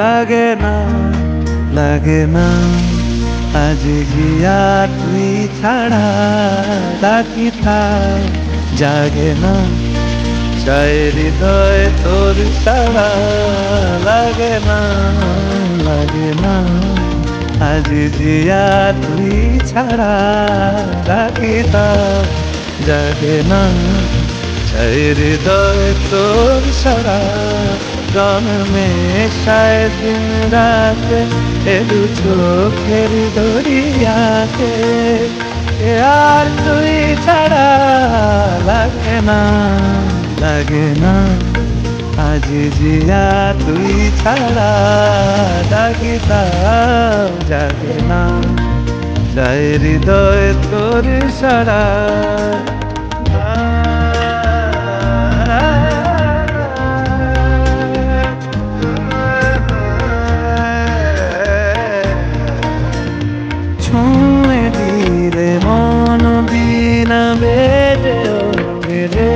লাগে না লাগে না আজ গিয়া তুই ছাড়া তাকি থাক জাগে না চায়ের হৃদয় তোর ছাড়া লাগে না লাগে না আজ জিয়া তুই ছাড়া রাখি তা জাগে না হৃদয় তোর ছাড়া জন্মে সায় দিন রাতে এলু চোখের দরিয়াতে। এ আর তুই ছাড়া লাগে না লাগে না। আজ জিয়া তুই ছাড়া ডাকি তাও জাগে না। যাই হৃদয় তোর সারা ছুঁয়ে দিলে মন বিনা বেড়ে ওঠে রে